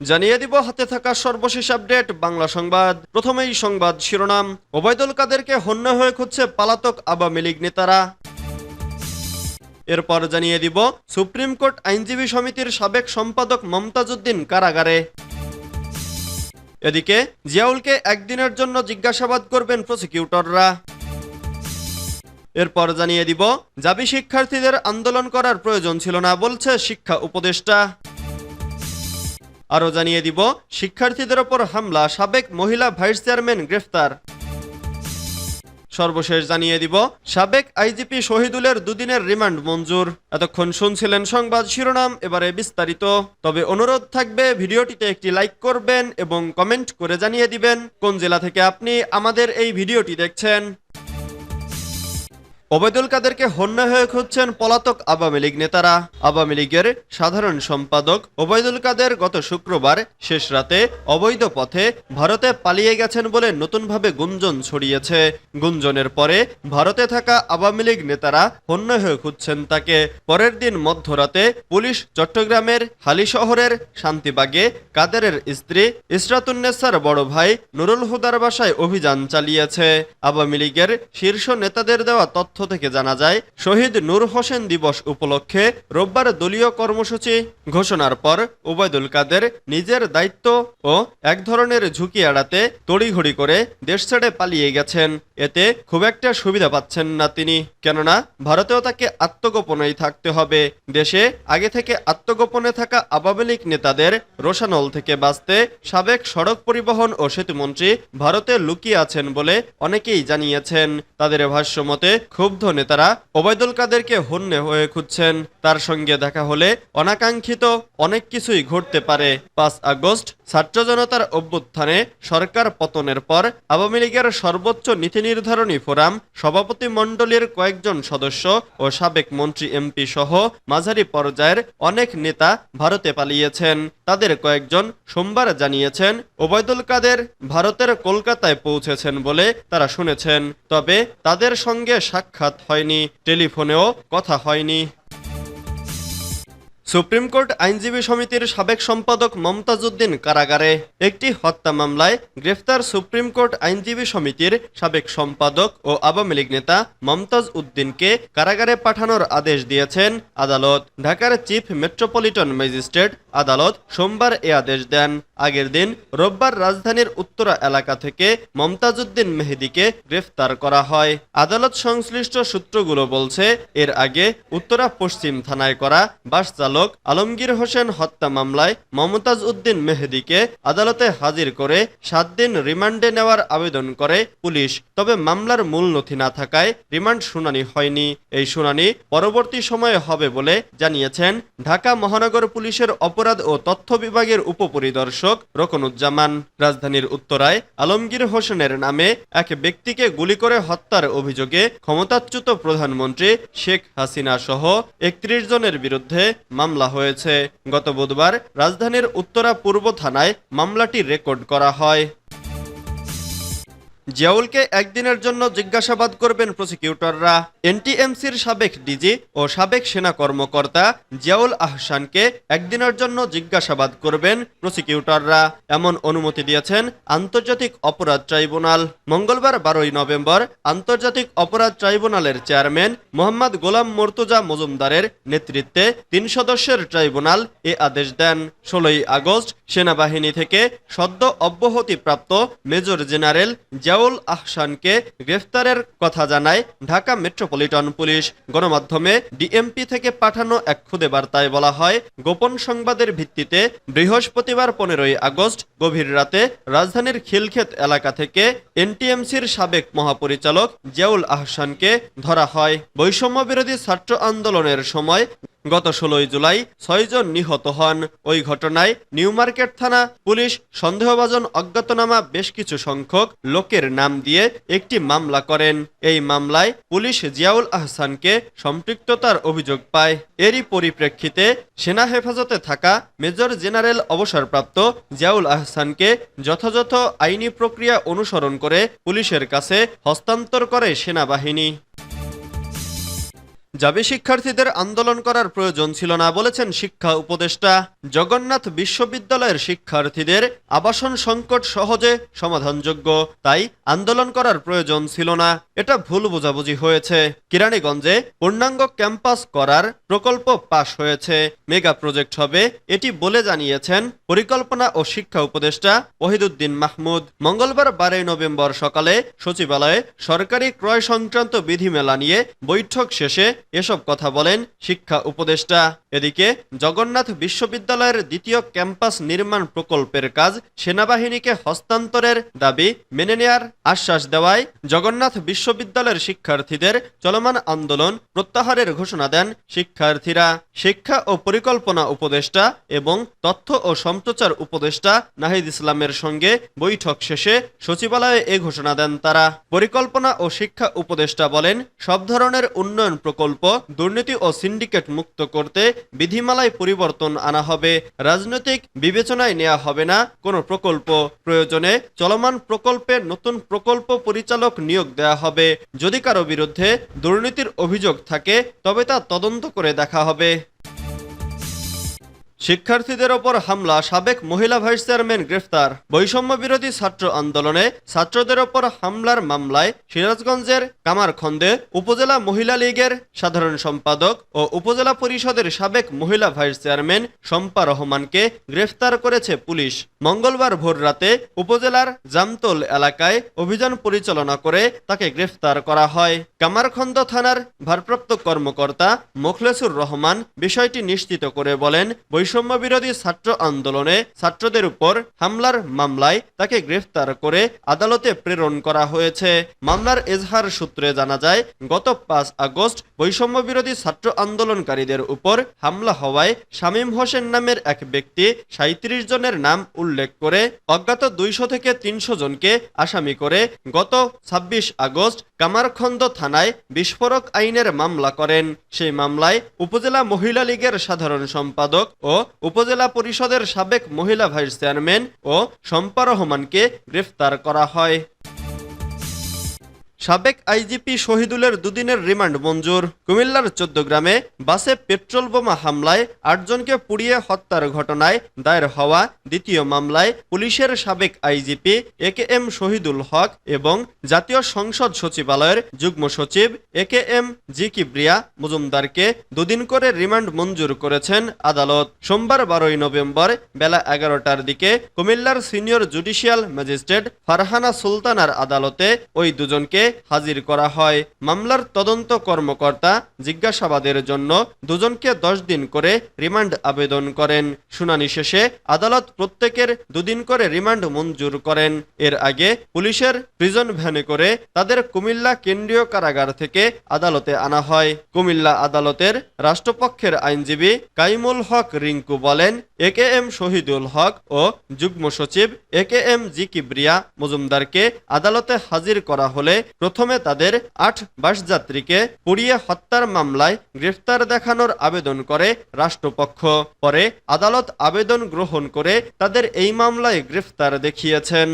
জানিয়ে দিব, হাতে থাকা সর্বশেষ আপডেট, বাংলা সংবাদ। প্রথমেই সংবাদ শিরোনাম। ওবায়দুল কাদেরকে হন্য হয়ে খুঁজছে পালাতক আওয়ামী লীগ নেতারা। এরপর জানিয়ে দিব, সুপ্রিম কোর্ট আইনজীবী সমিতির সাবেক সম্পাদক মমতাজ উদ্দিন কারাগারে। এদিকে, জিয়াউলকে একদিনের জন্য জিজ্ঞাসাবাদ করবেন প্রসিকিউটররা। এরপর জানিয়ে দিব জাবি শিক্ষার্থীদের আন্দোলন করার প্রয়োজন ছিল না বলছে শিক্ষা উপদেষ্টা। আরও জানিয়ে দিব, শিক্ষার্থীদের ওপর হামলা, সাবেক মহিলা ভাইস চেয়ারম্যান গ্রেফতার। সর্বশেষ জানিয়ে দিব, সাবেক আইজিপি শহীদুলের দুদিনের রিমান্ড মঞ্জুর। এতক্ষণ শুনছিলেন সংবাদ শিরোনাম, এবারে বিস্তারিত। তবে অনুরোধ থাকবে, ভিডিওটিতে একটি লাইক করবেন এবং কমেন্ট করে জানিয়ে দিবেন, কোন জেলা থেকে আপনি আমাদের এই ভিডিওটি দেখছেন। ওবায়দুল কাদেরকে হন্য হয়ে খুঁজছেন পলাতক আওয়ামী লীগ নেতারা। আওয়ামী লীগের সাধারণ সম্পাদক ওবায়দুল কাদের গত শুক্রবার শেষ রাতে অবৈধ পথে ভারতে পালিয়ে গেছেন বলে নতুনভাবে গুঞ্জন ছড়িয়েছে। গুঞ্জনের পরে ভারতে থাকা আওয়ামী লীগ নেতারা হন্য হয়ে খুঁজছেন তাকে। পরের দিন মধ্যরাতে পুলিশ চট্টগ্রামের হালি শহরের শান্তিবাগে কাদেরের স্ত্রী ইসরাতুন্নেসার বড় ভাই নুরুল হুদার বাসায় অভিযান চালিয়েছে। আওয়ামী লীগের শীর্ষ নেতাদের দেওয়া তথ্য থেকে জানা যায়, শহীদ নূর হোসেন দিবস উপলক্ষে রোববার দলীয় কর্মসূচি ঘোষণার পর ওবায়দুল কাদের নিজের দায়িত্ব ও এক ধরনের ঝুঁকি এড়াতে তড়িঘড়ি করে দেশ ছেড়ে পালিয়ে গেছেন। এতে খুব একটা সুবিধা পাচ্ছেন না তিনি। কেননা, ভারতেও তাকে আত্মগোপনেই থাকতে হবে। দেশে আগে থেকে আত্মগোপনে থাকা আওয়ামী লীগ নেতাদের রোশানল থেকে বাঁচতে সাবেক সড়ক পরিবহন ও সেতুমন্ত্রী ভারতে লুকিয়ে আছেন বলে অনেকেই জানিয়েছেন। তাদের ভাষ্যমতে ক্ষুব্ধ নেতারা ওবায়দুল কাদেরকে হন্যে হয়ে খুঁজছেন। তার সঙ্গে দেখা হলে অনাকাঙ্ক্ষিত অনেক কিছুই ঘটতে পারে। পাঁচ আগস্ট, ছাত্র জনতার অভ্যুত্থানে সরকার পতনের পর আওয়ামী লীগের সর্বোচ্চ নীতি নির্ধারণী ফোরাম, সভাপতি মণ্ডলীর কয়েকজন সদস্য ও সাবেক মন্ত্রী এমপি সহ মাঝারি পর্যায়ের অনেক নেতা ভারতে পালিয়েছেন। তাদের কয়েকজন সোমবার জানিয়েছেন, ওবায়দুল কাদের ভারতের কলকাতায় পৌঁছেছেন বলে তারা শুনেছেন। তবে তাদের সঙ্গে সাক্ষাৎ হয়নি টেলিফোনেও কথা হয়নি। সুপ্রিম কোর্ট আইনজীবী সমিতির সাবেক সম্পাদক মমতাজ উদ্দিন কারাগারে একটি হত্যা মামলায় গ্রেফতার সুপ্রিম কোর্ট আইনজীবী সমিতির সাবেক সম্পাদক ও আওয়ামী লীগ নেতা মমতাজ উদ্দিনকে কারাগারে পাঠানোর আদেশ দিয়েছেন আদালত। ঢাকার চিফ মেট্রোপলিটন ম্যাজিস্ট্রেট আদালত সোমবার এ আদেশ দেন। আগের দিন রোববার রাজধানীর উত্তরা এলাকা থেকে মমতাজ উদ্দিন মেহেদিকে গ্রেফতার করা হয়। আদালত সংশ্লিষ্ট সূত্রগুলো বলছে, এর আগে উত্তরা পশ্চিম থানায় করা বাস চালক আলমগীর হোসেন হত্যা মামলায় মমতাজ উদ্দিন মেহেদিকে আদালতে হাজির করে সাত দিন রিমান্ডে নেওয়ার আবেদন করে পুলিশ। তবে মামলার মূল নথি না থাকায় রিমান্ড শুনানি হয়নি। এই শুনানি পরবর্তী সময়ে হবে বলে জানিয়েছেন ঢাকা মহানগর পুলিশের অপরাধ ও তথ্য বিভাগের উপপরিদর্শক রকনুজ্জামান। রাজধানীর উত্তরায় আলমগীর হোসেনের নামে এক ব্যক্তিকে গুলি করে হত্যার অভিযোগে ক্ষমতাচ্যুত প্রধানমন্ত্রী শেখ হাসিনা সহ একত্রিশ জনের বিরুদ্ধে মামলা হয়েছে। গত বুধবার রাজধানীর উত্তরা পূর্ব থানায় মামলাটি রেকর্ড করা হয়। জিয়াউলকে একদিনের জন্য জিজ্ঞাসাবাদ করবেন প্রসিকিউটররা। এনটিএমসির সাবেক ডিজি ও সাবেক সেনা কর্মকর্তা জিয়াউল আহসানকে একদিনের জন্য জিজ্ঞাসাবাদ করবেন প্রসিকিউটররা। এমন অনুমতি দিয়েছেন আন্তর্জাতিক অপরাধ ট্রাইব্যুনাল। মঙ্গলবার বারোই নভেম্বর আন্তর্জাতিক অপরাধ ট্রাইব্যুনালের চেয়ারম্যান মোহাম্মদ গোলাম মর্তুজা মজুমদারের নেতৃত্বে তিন সদস্যের ট্রাইব্যুনাল এ আদেশ দেন। ষোলোই আগস্ট সেনাবাহিনী থেকে সদ্য অব্যাহতিপ্রাপ্ত মেজর জেনারেল জিয়াউল আহসানকে গ্রেফতারের কথা জানায় ঢাকা মেট্রোপলিটন পুলিশ। গণমাধ্যমে ডিএমপি থেকে পাঠানো এক খুদে বার্তায় বলা হয়, গোপন সংবাদের ভিত্তিতে বৃহস্পতিবার পনেরোই আগস্ট গভীর রাতে রাজধানীর খিলক্ষেত এলাকা থেকে এনটিএমসির সাবেক মহাপরিচালক জিয়াউল আহসানকে ধরা হয়। বৈষম্য বিরোধী ছাত্র আন্দোলনের সময় গত ষোলোই জুলাই ছয়জন নিহত হন। ওই ঘটনায় নিউ মার্কেট থানা পুলিশ সন্দেহভাজন অজ্ঞাতনামা বেশ কিছু সংখ্যক লোকের নাম দিয়ে একটি মামলা করেন। এই মামলায় পুলিশ জিয়াউল আহসানকে সম্পৃক্ততার অভিযোগ পায়। এরই পরিপ্রেক্ষিতে সেনা হেফাজতে থাকা মেজর জেনারেল অবসরপ্রাপ্ত জিয়াউল আহসানকে যথাযথ আইনি প্রক্রিয়া অনুসরণ করে পুলিশের কাছে হস্তান্তর করে সেনাবাহিনী। যাবে শিক্ষার্থীদের আন্দোলন করার প্রয়োজন ছিল না, বলেছেন শিক্ষা উপদেষ্টা। জগন্নাথ বিশ্ববিদ্যালয়ের শিক্ষার্থীদের আবাসন সংকট সহজে সমাধানযোগ্য, তাই আন্দোলন করার প্রয়োজন ছিল না। এটা ভুল বোঝাবুঝি হয়েছে। কিরানীগঞ্জে পূর্ণাঙ্গ ক্যাম্পাস করার প্রকল্প পাশ হয়েছে। মেগা প্রজেক্ট হবে, এটি বলে জানিয়েছেন পরিকল্পনা ও শিক্ষা উপদেষ্টা ওহিদুদ্দিন মাহমুদ। মঙ্গলবার বারোই নভেম্বর সকালে সচিবালয়ে সরকারি ক্রয় সংক্রান্ত বিধিমেলা নিয়ে বৈঠক শেষে এসব কথা বলেন শিক্ষা উপদেষ্টা। এদিকে জগন্নাথ বিশ্ববিদ্যালয়ের দ্বিতীয় ক্যাম্পাস নির্মাণ প্রকল্পের কাজ সেনাবাহিনীকে হস্তান্তরের দাবি মেনে নেয়ার আশ্বাস দেওয়ায় জগন্নাথ বিশ্ববিদ্যালয়ের শিক্ষার্থীদের চলমান আন্দোলন প্রত্যাহারের ঘোষণা দেন শিক্ষার্থীরা। শিক্ষা ও পরিকল্পনা উপদেষ্টা এবং তথ্য ও সম্প্রচার উপদেষ্টা নাহিদ ইসলামের সঙ্গে বৈঠক শেষে সচিবালয়ে এ ঘোষণা দেন তারা। পরিকল্পনা ও শিক্ষা উপদেষ্টা বলেন, সব ধরনের উন্নয়ন প্রকল্প দুর্নীতি ও সিন্ডিকেট মুক্ত করতে বিধিমালায় পরিবর্তন আনা হবে। রাজনৈতিক বিবেচনায় নেওয়া হবে না। কোনো প্রকল্প প্রয়োজনে চলমান প্রকল্পে নতুন প্রকল্প পরিচালক নিয়োগ দেওয়া হবে। যদি কারও বিরুদ্ধে দুর্নীতির অভিযোগ থাকে, তবে তা তদন্ত করে দেখা হবে। শিক্ষার্থীদের ওপর হামলা, সাবেক মহিলা ভাইস চেয়ারম্যান গ্রেফতার। বৈষম্য বিরোধী ছাত্র আন্দোলনে ছাত্রদের ওপর হামলার মামলায় সিরাজগঞ্জের কামারখন্দে উপজেলা মহিলা লীগের সাধারণ সম্পাদক ও উপজেলা পরিষদের সাবেক মহিলা ভাইস চেয়ারম্যান শম্পা রহমানকে গ্রেফতার করেছে পুলিশ। মঙ্গলবার ভোর রাতে উপজেলার জামতল এলাকায় অভিযান পরিচালনা করে তাকে গ্রেফতার করা হয়। কামারখন্দ থানার ভারপ্রাপ্ত কর্মকর্তা মোখলেসুর রহমান বিষয়টি নিশ্চিত করে বলেন বৈষম্য বিরোধী ছাত্র আন্দোলনে ছাত্রদের উপর হামলার মামলায় তাকে গ্রেফতার করে আদালতে প্রেরণ করা হয়েছে। মামলার এজহার সূত্রে জানা যায়, গত পাঁচ আগস্ট বৈষম্য বিরোধী ছাত্র আন্দোলনকারীদের উপর হামলা হওয়ায় শামীম হোসেন নামের এক ব্যক্তি সাঁত্রিশ জনের নাম উল্লেখ করে, অজ্ঞাত দুইশো থেকে তিনশো জনকে আসামি করে গত ছাব্বিশ আগস্ট কামারখন্দ থানায় বিস্ফোরক আইনের মামলা করেন। সেই মামলায় উপজেলা মহিলা লীগের সাধারণ সম্পাদক ও উপজেলা পরিষদের সাবেক মহিলা ভাইস চেয়ারম্যান ও শম্পা রহমানকে গ্রেফতার করা হয়। সাবেক আইজিপি শহীদুলের দুদিনের রিমান্ড মঞ্জুর। কুমিল্লার চোদ্দ গ্রামে বাসে পেট্রোল বোমা হামলায় আটজনকে পুড়িয়ে হত্যার ঘটনায় দায়ের হওয়া দ্বিতীয় মামলায় পুলিশের সাবেক IGP A K M Shahidul Haque এবং জাতীয় সংসদ সচিবালয়ের যুগ্ম সচিব এ কে এম জি কিবরিয়া মজুমদারকে দুদিন করে রিমান্ড মঞ্জুর করেছেন আদালত। সোমবার বারোই নভেম্বর বেলা এগারোটার দিকে কুমিল্লার সিনিয়র জুডিশিয়াল ম্যাজিস্ট্রেট ফারহানা সুলতানার আদালতে ওই দুজনকে হাজির করা হয়। মামলার তদন্ত কর্মকর্তা জিজ্ঞাসাবাদের জন্য দুজনকে দশ দিন করে রিমান্ড আবেদন করেন। শুনানি শেষে আদালত প্রত্যেকের দুদিন করে রিমান্ড মঞ্জুর করেন। এর আগে পুলিশের প্রিজন ভ্যানে করে তাদের কুমিল্লা কেন্দ্রীয় কারাগার থেকে আদালতে আনা হয়। কুমিল্লা আদালতের রাষ্ট্রপক্ষের আইনজীবী কাইমুল হক রিঙ্কু বলেন এ কে এম শহীদুল হক ও যুগ্ম সচিব এ কে এম জি কিবরিয়া মজুমদারকে আদালতে হাজির করা হলে প্রথমে তাদের আট বাসযাত্রীকে পুড়িয়ে হত্যার মামলায় গ্রেফতার দেখানোর আবেদন করে রাষ্ট্রপক্ষ। পরে আদালত আবেদন গ্রহণ করে তাদের এই মামলায় গ্রেফতার দেখিয়েছেন।